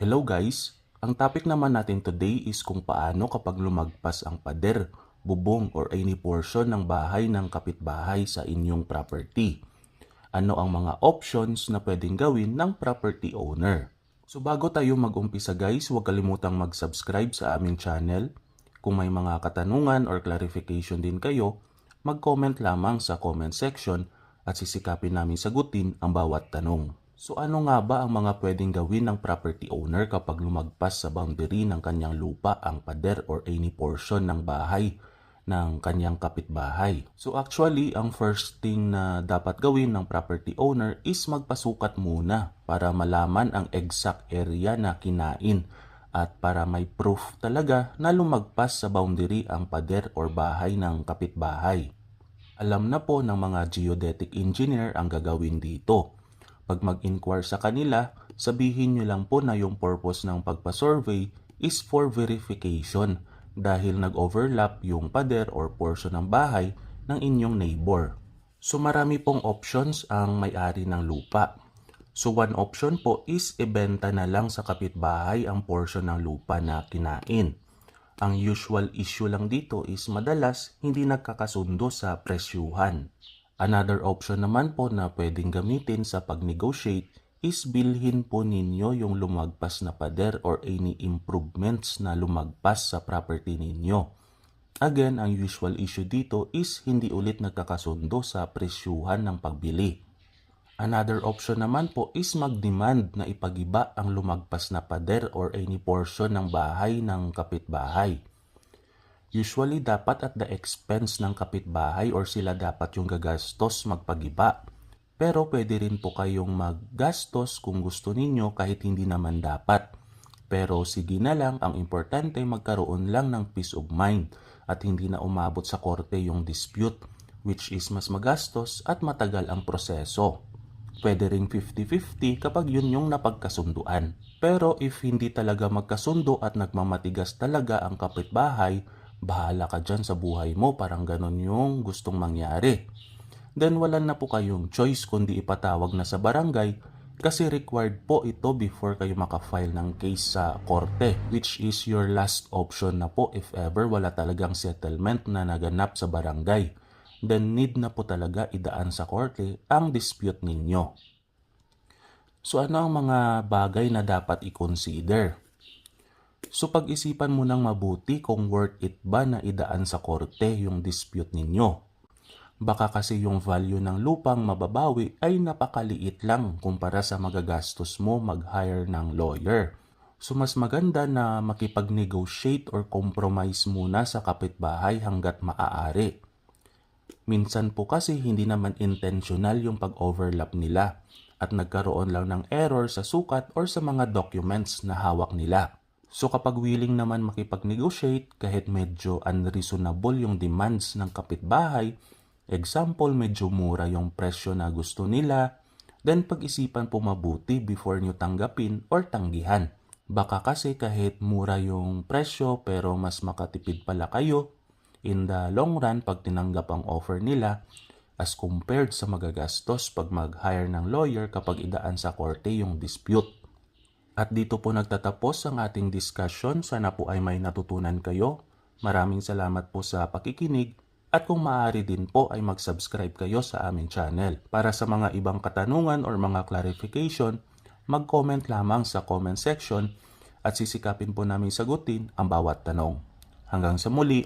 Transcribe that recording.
Hello guys! Ang topic naman natin today is kung paano kapag lumagpas ang pader, bubong or any portion ng bahay ng kapitbahay sa inyong property. Ano ang mga options na pwedeng gawin ng property owner? So bago tayo mag-umpisa guys, huwag kalimutang mag-subscribe sa aming channel. Kung may mga katanungan or clarification din kayo, mag-comment lamang sa comment section at sisikapin namin sagutin ang bawat tanong. So ano nga ba ang mga pwedeng gawin ng property owner kapag lumagpas sa boundary ng kanyang lupa ang pader or any portion ng bahay ng kanyang kapitbahay? So actually, ang first thing na dapat gawin ng property owner is magpasukat muna para malaman ang exact area na kinain at para may proof talaga na lumagpas sa boundary ang pader or bahay ng kapitbahay. Alam na po ng mga geodetic engineer ang gagawin dito. Pag mag-inquire sa kanila, sabihin nyo lang po na yung purpose ng pagpa-survey is for verification dahil nag-overlap yung pader or portion ng bahay ng inyong neighbor. So marami pong options ang may-ari ng lupa. So one option po is ibenta na lang sa kapitbahay ang portion ng lupa na kinain. Ang usual issue lang dito is madalas hindi nagkakasundo sa presyuhan. Another option naman po na pwedeng gamitin sa pag-negotiate is bilhin po ninyo yung lumagpas na pader or any improvements na lumagpas sa property ninyo. Again, ang usual issue dito is hindi ulit nagkakasundo sa presyuhan ng pagbili. Another option naman po is mag-demand na ipagiba ang lumagpas na pader or any portion ng bahay ng kapitbahay. Usually dapat at the expense ng kapitbahay or sila dapat yung gagastos magpagiba. Pero pwede rin po kayong maggastos kung gusto ninyo kahit hindi naman dapat. Pero sige na lang, ang importante magkaroon lang ng peace of mind at hindi na umabot sa korte yung dispute which is mas magastos at matagal ang proseso. Pwede ring 50-50 kapag yun yung napagkasunduan. Pero if hindi talaga magkasundo at nagmamatigas talaga ang kapitbahay, bahala ka dyan sa buhay mo, parang ganon yung gustong mangyari. Then wala na po kayong choice kundi ipatawag na sa barangay kasi required po ito before kayo makafile ng case sa korte which is your last option na po if ever wala talagang settlement na naganap sa barangay. Then need na po talaga idaan sa korte ang dispute ninyo. So ano ang mga bagay na dapat i-consider? So pag-isipan mo nang mabuti kung worth it ba na idaan sa korte yung dispute ninyo. Baka kasi yung value ng lupang mababawi ay napakaliit lang kumpara sa magagastos mo mag-hire ng lawyer. So mas maganda na makipag-negotiate or compromise muna sa kapitbahay hanggat maaari. Minsan po kasi hindi naman intentional yung pag-overlap nila at nagkaroon lang ng error sa sukat or sa mga documents na hawak nila. So kapag willing naman makipag-negotiate kahit medyo unreasonable yung demands ng kapitbahay, example medyo mura yung presyo na gusto nila, then pag-isipan po mabuti before nyo tanggapin or tanggihan. Baka kasi kahit mura yung presyo pero mas makatipid pala kayo in the long run pag tinanggap ang offer nila as compared sa magagastos pag mag-hire ng lawyer kapag idaan sa korte yung dispute. At dito po nagtatapos ang ating discussion. Sana po ay may natutunan kayo. Maraming salamat po sa pakikinig at kung maaari din po ay mag-subscribe kayo sa aming channel. Para sa mga ibang katanungan or mga clarification, mag-comment lamang sa comment section at sisikapin po namin sagutin ang bawat tanong. Hanggang sa muli,